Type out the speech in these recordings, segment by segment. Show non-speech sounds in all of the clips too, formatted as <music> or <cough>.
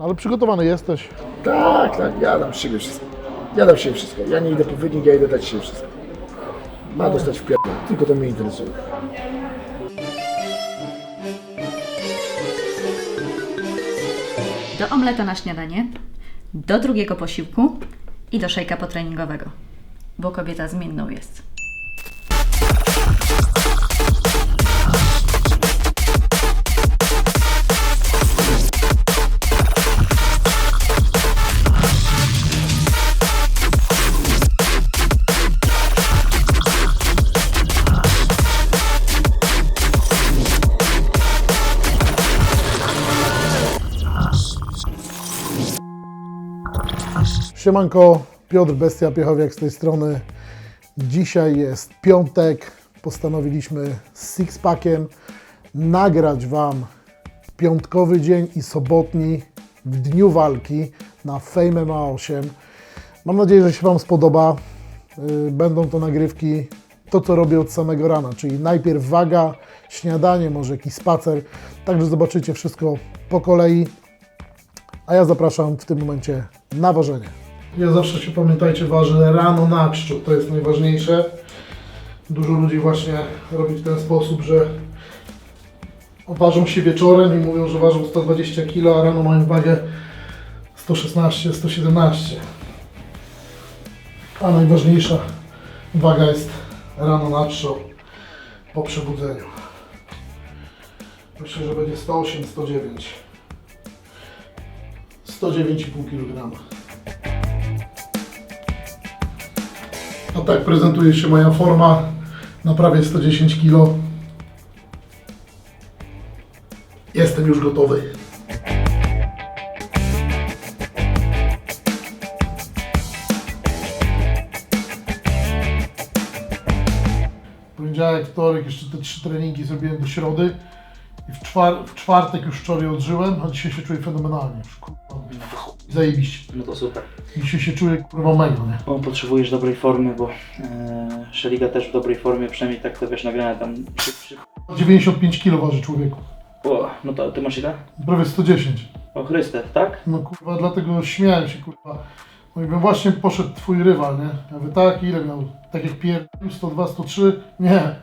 Ale przygotowany jesteś. Tak, tak, ja dam z siebie wszystko. Ja dam z siebie wszystko. Ja nie idę po wynik, ja idę dać z siebie wszystko. Ma dostać w pierdol, tylko to mnie interesuje. do omleta na śniadanie, do drugiego posiłku i do szejka potreningowego, bo kobieta zmienną jest. Siemanko, Piotr Bestia Piechowiak z tej strony. Dzisiaj jest piątek. Postanowiliśmy z Sixpackiem nagrać Wam piątkowy dzień i sobotni w dniu walki na Fame MMA 8. Mam nadzieję, że się Wam spodoba. Yy, Będą to nagrywki, to co robię od samego rana, czyli najpierw waga, śniadanie, może jakiś spacer. Także zobaczycie wszystko po kolei. A ja zapraszam w tym momencie na ważenie. Ja zawsze się pamiętajcie, ważę rano na czczo, to jest najważniejsze. Dużo ludzi właśnie robi w ten sposób, że ważą się wieczorem i mówią, że ważą 120 kg, a rano mają wagę 116, 117. A najważniejsza waga jest rano na czczo po przebudzeniu. Myślę, że będzie 108, 109. 109,5 kg. A tak prezentuje się moja forma na prawie 110 kg. Jestem już gotowy. Poniedziałek, wtorek, jeszcze te trzy treningi zrobiłem do środy. I w, czwar- w czwartek już wczoraj odżyłem, a dzisiaj się czuję fenomenalnie. Kurwa, zajebiście. No to super. Dzisiaj się czuję kurwa mega, nie? Bo potrzebujesz dobrej formy, bo e, Szeliga też w dobrej formie, przynajmniej tak to wiesz nagrane tam. Przy, przy... 95 kg waży człowieku. O, no to ty masz ile? Prawie 110. O Chryste, tak? No kurwa, dlatego śmiałem się kurwa. No i bym właśnie poszedł twój rywal, nie? Ja mówię, tak, ile miał? Tak jak pierdolił, 102, 103? Nie.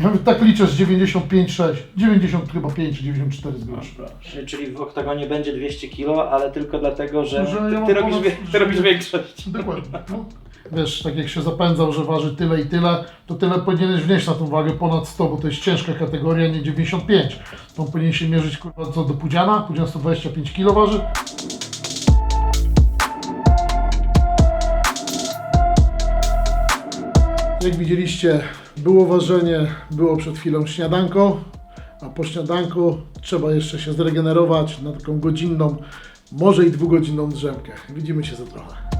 Ja mówię, tak liczę z 95, 6. 90 chyba 5 czy 94 z groszy. Czyli- Czyli w oktagonie będzie 200 kg, ale tylko dlatego, że Że ja ty, mam ty, robisz, ponad- wie, ty robisz większość. Dokładnie. No. Wiesz, tak jak się zapędzał, że waży tyle i tyle, to tyle powinieneś wnieść na tą wagę ponad 100, bo to jest ciężka kategoria, nie 95. To on powinien się mierzyć kurwa co do Pudziana, Pudzian 125 kg waży. Jak widzieliście, było ważenie, było przed chwilą śniadanko, a po śniadanku trzeba jeszcze się zregenerować na taką godzinną, może i dwugodzinną drzemkę. Widzimy się za trochę.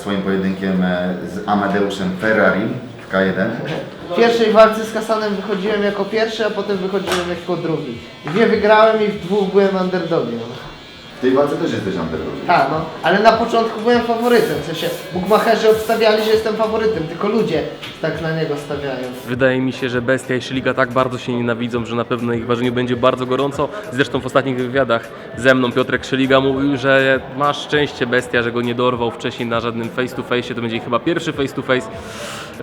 Swoim pojedynkiem e, z Amadeuszem Ferrari w K1. W pierwszej walce z Hasanem wychodziłem jako pierwszy, a potem wychodziłem jako drugi. Dwie wygrałem i w dwóch byłem underdogiem. Tej walce też jesteś underdog. Tak, no, ale na początku byłem faworytem, w sensie bukmacherzy obstawiali, że jestem faworytem, tylko ludzie tak na niego stawiają. Wydaje mi się, że Bestia i Szeliga tak bardzo się nienawidzą, że na pewno ich ważeniu będzie bardzo gorąco. Zresztą w ostatnich wywiadach ze mną Piotrek Szeliga mówił, że masz szczęście Bestia, że go nie dorwał wcześniej na żadnym face to face. To będzie chyba pierwszy face to face,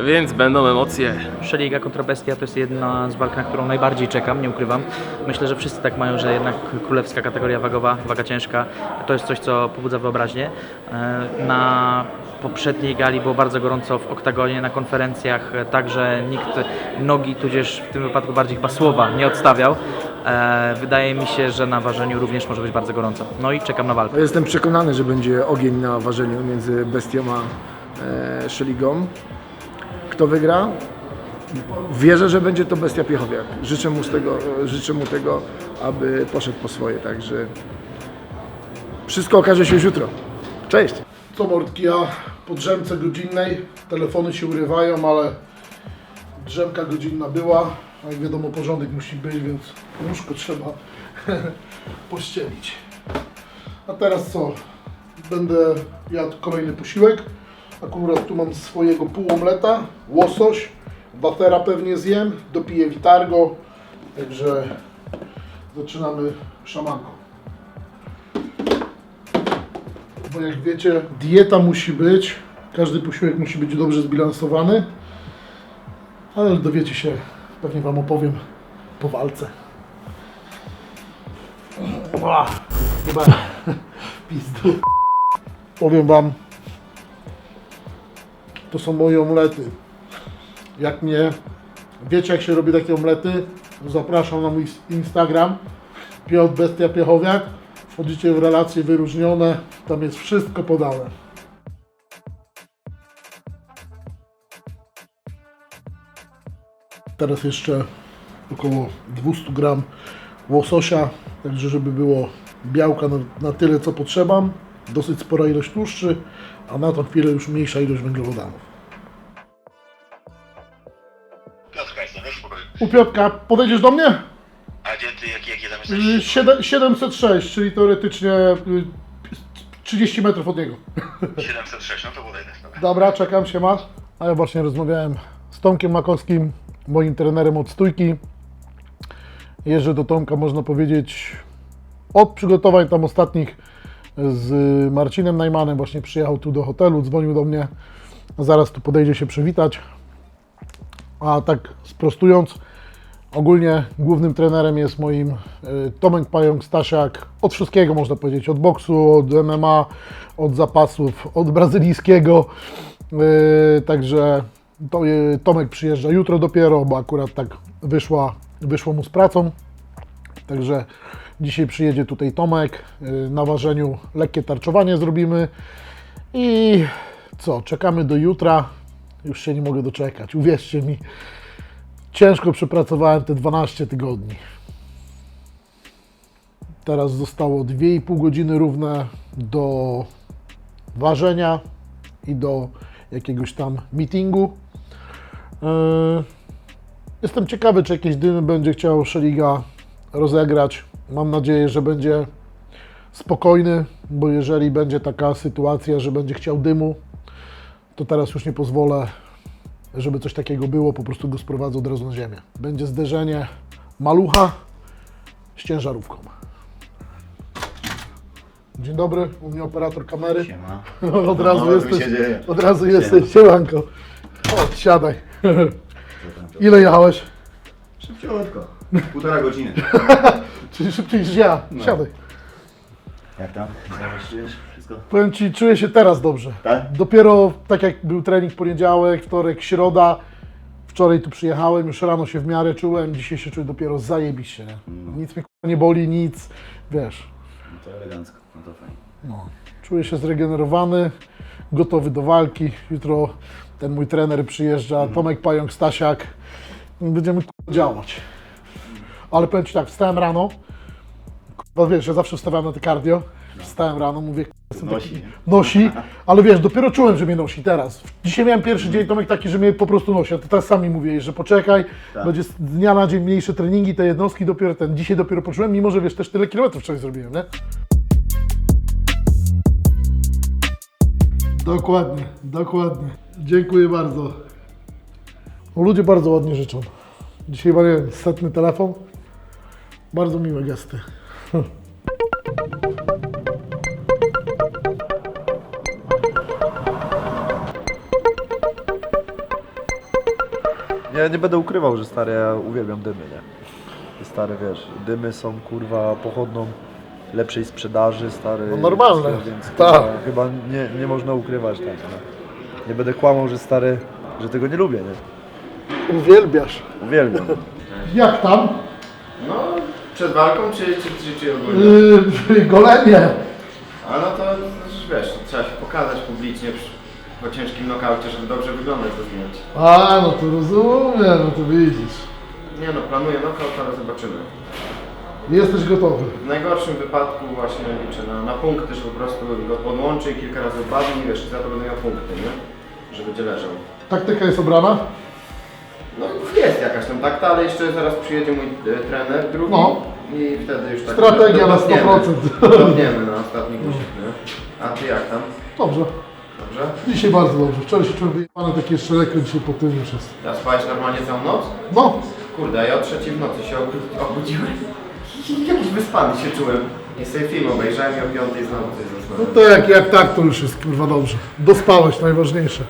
więc będą emocje. Szeliga kontra Bestia to jest jedna z walk, na którą najbardziej czekam, nie ukrywam. Myślę, że wszyscy tak mają, że jednak królewska kategoria wagowa, waga ciężka, to jest coś, co pobudza wyobraźnię. E, Na poprzedniej gali było bardzo gorąco w oktagonie, na konferencjach, e, także nikt nogi, tudzież w tym wypadku bardziej chyba słowa nie odstawiał. E, wydaje mi się, że na ważeniu również może być bardzo gorąco. No i czekam na walkę. Jestem przekonany, że będzie ogień na ważeniu między Bestią a Szeligą. Kto wygra? Wierzę, że będzie to Bestia Piechowiak. Życzę mu, z tego, życzę mu tego, aby poszedł po swoje, także wszystko okaże się już jutro. Cześć! Co mordki, ja po drzemce godzinnej, telefony się urywają, ale drzemka godzinna była, a jak wiadomo porządek musi być, więc łóżko trzeba <laughs> pościelić. A teraz co? Będę jadł kolejny posiłek. Akurat tu mam swojego półomleta, łosoś, wafera pewnie zjem, dopiję witargo, także zaczynamy szamanką. Bo jak wiecie, dieta musi być, każdy posiłek musi być dobrze zbilansowany, ale dowiecie się, pewnie Wam opowiem po walce. Chyba <laughs> pizdu. Powiem Wam, to są moje omlety. Jak nie wiecie jak się robi takie omlety, to zapraszam na mój Instagram Piotr Bestia Piechowiak. Wchodzicie w relacje wyróżnione, tam jest wszystko podane. Teraz jeszcze około 200 gram łososia, także żeby było białka na, na tyle co potrzeba, dosyć spora ilość tłuszczy, a na tą chwilę już mniejsza ilość węglowodanów. Piotrka jestem, spokojnie. U Piotka, podejdziesz do mnie? A gdzie ty, jakie, jakie tam Y, jesteś? siedem- 706, czyli teoretycznie y, 30 metrów od niego. <laughs> 706, no to podejdę. Dobra. Dobra, czekam, się ma. A ja właśnie rozmawiałem z Tomkiem Makowskim, moim trenerem od stójki. Jeżdżę do Tomka, można powiedzieć, od przygotowań tam ostatnich z Marcinem Najmanem. Właśnie przyjechał tu do hotelu, dzwonił do mnie. Zaraz tu podejdzie się przywitać. A tak sprostując, ogólnie głównym trenerem jest moim y, Tomek Pająk Stasiak. Od wszystkiego można powiedzieć, od boksu, od MMA, od zapasów, od brazylijskiego. Y, Także y, Tomek przyjeżdża jutro dopiero, bo akurat tak wyszła, wyszło mu z pracą. Także dzisiaj przyjedzie tutaj Tomek. y, Na ważeniu lekkie tarczowanie zrobimy. I co, czekamy do jutra. Już się nie mogę doczekać. Uwierzcie mi, ciężko przepracowałem te 12 tygodni. Teraz zostało 2,5 godziny równe do ważenia i do jakiegoś tam meetingu. Yy, Jestem ciekawy, czy jakieś dymy będzie chciał Szeliga rozegrać. Mam nadzieję, że będzie spokojny, bo jeżeli będzie taka sytuacja, że będzie chciał dymu, to teraz już nie pozwolę, żeby coś takiego było, po prostu go sprowadzę od razu na ziemię. Będzie zderzenie malucha z ciężarówką. Dzień dobry, u mnie operator kamery. Siema. <laughs> Od razu No, jesteś, się dzieje. od razu jesteś, siemanko. O, siadaj. <laughs> Ile jechałeś? Szybciutko. Półtora godziny. <laughs> Czyli szybciej niż ja. Siadaj. Jak tam? Czujesz? Wszystko? Powiem Ci, czuję się teraz dobrze. Tak? Dopiero tak jak był trening poniedziałek, wtorek, środa, wczoraj tu przyjechałem, już rano się w miarę czułem, dzisiaj się czuję dopiero zajebiście, nie? Nic mnie k***a, nie boli, nic, wiesz. No to elegancko. No to fajnie. Czuję się zregenerowany, gotowy do walki. Jutro ten mój trener przyjeżdża, Tomek Pająk, Stasiak. Będziemy k***a, działać. Ale powiem Ci tak, wstałem rano, bo wiesz, ja zawsze wstawiam na te cardio. Wstałem rano, mówię, jestem Nosi, taki, nosi, ale wiesz, dopiero czułem, że mnie nosi teraz. Dzisiaj miałem pierwszy dzień, Tomek, taki, że mnie po prostu nosi. A ty teraz sami mówiłeś, że poczekaj, Tak. będzie z dnia na dzień mniejsze treningi, te jednostki dopiero ten. Dzisiaj dopiero poczułem, mimo że wiesz, też tyle kilometrów wczoraj zrobiłem, nie? Dokładnie, dokładnie. Dziękuję bardzo. O, ludzie bardzo ładnie życzą. Dzisiaj mam setny telefon. Bardzo miłe gesty. Ja nie będę ukrywał, że stary, ja uwielbiam dymy, nie? Stary, wiesz, dymy są kurwa pochodną lepszej sprzedaży, stary. No normalne. Więc Tak. chyba, chyba nie, nie można ukrywać tak. No. Nie będę kłamał, że stary, że tego nie lubię, nie? Uwielbiasz. Uwielbiam. Jak tam? No, przed walką czy, czy, czy, czy ogólnie? Yy. A no to, wiesz, trzeba się pokazać publicznie przy, po ciężkim knokaucie, żeby dobrze wyglądać do zdjęć. A, no to rozumiem, no to widzisz. Nie no, planuję knockout, ale zobaczymy. Jesteś gotowy. W najgorszym wypadku właśnie liczę na, na punkty, że po prostu go podłączy i kilka razy odpadnie i wiesz, za to będę miał punkty, nie? Że będzie leżał. Taktyka jest obrana? Jest jakaś tam takta, ale jeszcze zaraz przyjedzie mój e, trener drugi No. i wtedy już tak Strategia na dopniemy. 100%. Dopniemy na ostatni guzik, nie? A ty jak tam? Dobrze. Dobrze? Dzisiaj bardzo dobrze. Wczoraj się czułem wyjebany, takie jeszcze lekko, dzisiaj po tym już jest. Ja spałeś normalnie całą noc? No, Kurde, ja o trzeciej w nocy się obudzi- obudziłem. Jakiś wyspany się czułem. I sobie film obejrzałem i o piątej znowu coś no zasnąłem. to jak, jak tak, to już jest kurwa dobrze. Dospałeś, najważniejsze.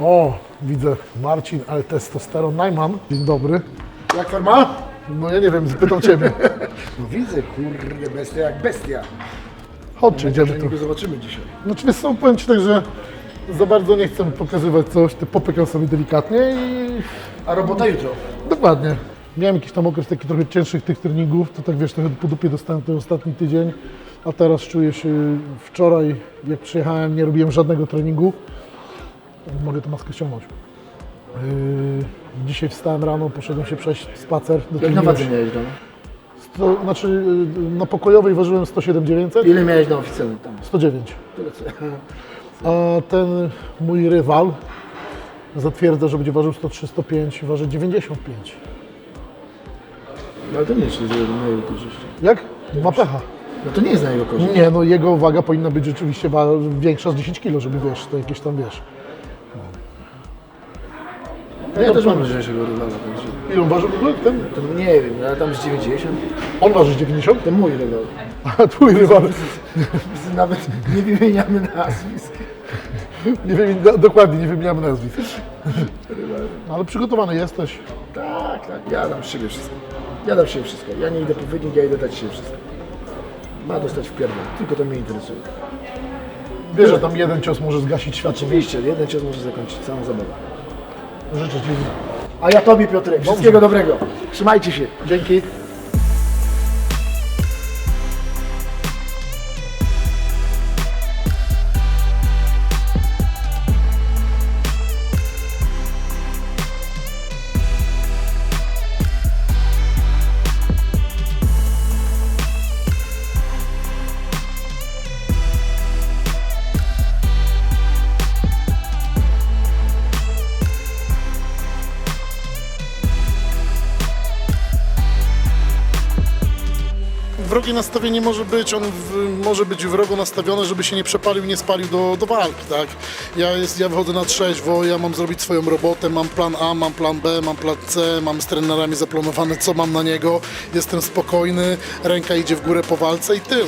O, widzę Marcin, ale testosteron Najman. Dzień dobry. Jak forma? No ja nie wiem, zapytam Ciebie. <laughs> No widzę, kurde, bestia jak bestia. Chodźcie, idziemy tu. Zobaczymy dzisiaj. Znaczy wiesz co, powiem Ci tak, że za bardzo nie chcę pokazywać coś, ty popykam sobie delikatnie i A robota jutro. dokładnie. Miałem jakiś tam okres taki trochę cięższych tych treningów, to tak wiesz, trochę po dupie dostałem ten ostatni tydzień, a teraz czuję się, wczoraj jak przyjechałem nie robiłem żadnego treningu. Mogę tę maskę ściągnąć. Yy, dzisiaj wstałem rano, poszedłem się przejść spacer. Jak na wadze miałeś dom? Sto, znaczy yy, na pokojowej ważyłem 107 900, Ile miałeś na oficjalnym tam? 109. Tyle co. A ten mój rywal zatwierdza, że będzie ważył 103-105 i waży 95. No ale to nie jest na jego korzyść. Jak? Ma pecha. No to nie jest na jego korzyść. Nie, no jego waga powinna być rzeczywiście większa z 10 kg, żeby wiesz, to jakieś tam wiesz. No ja też mam lżejszego rywala, także... Ile on waży w ogóle? Ten? To nie wiem, ale tam z 90. On waży 90? To mój rywal. <laughs> A twój rywal. <laughs> Nawet nie wymieniamy nazwisk. Nie wiem, do- dokładnie, nie wymieniamy nazwisk. No, ale przygotowany jesteś. Tak, tak, ja dam z siebie wszystko. Ja dam z siebie wszystko. Ja nie idę po wynik, ja idę dać z siebie wszystko. Ma dostać w pierdol, tylko to mnie interesuje. Wiesz, że tam jeden cios może zgasić świat. Oczywiście, jeden cios może zakończyć całą zabawę. Życzę Ci. A ja Tobie, Piotrek, wszystkiego dobrego. Trzymajcie się. Dzięki. Wrogie nastawienie może być, on w, może być wrogo nastawiony, żeby się nie przepalił, nie spalił do, do walki, tak? Ja, jest, ja wychodzę na trzeźwo, ja mam zrobić swoją robotę, mam plan A, mam plan B, mam plan C, mam z trenerami zaplanowane, co mam na niego, jestem spokojny, ręka idzie w górę po walce i tyle.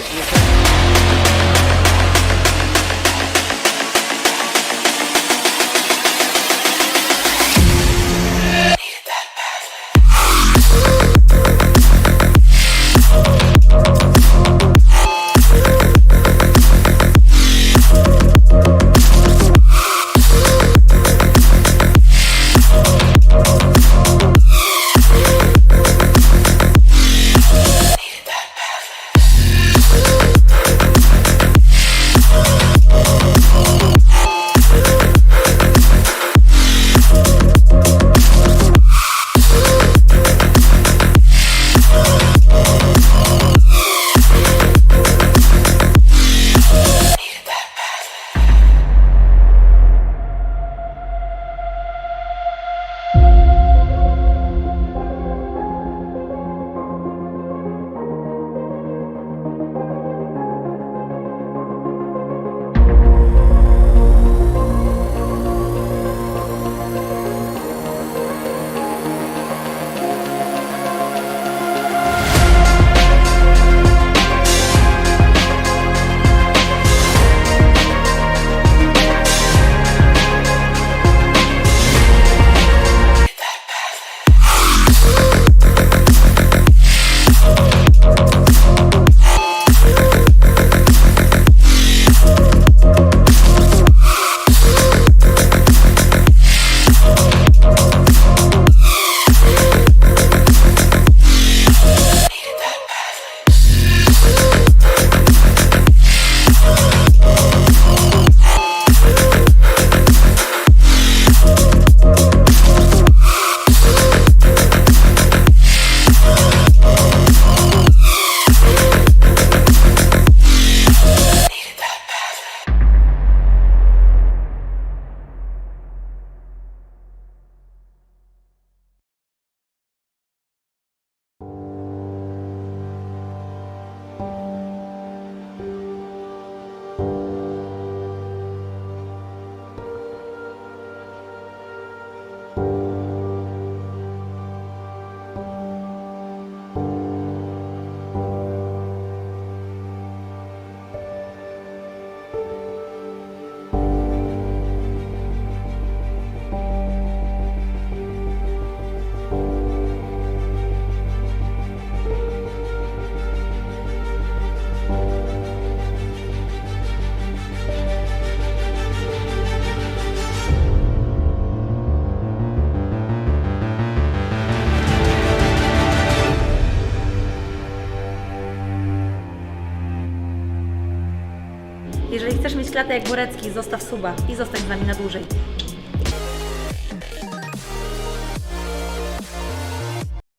Klatę jak Borecki, zostaw suba i zostań z nami na dłużej.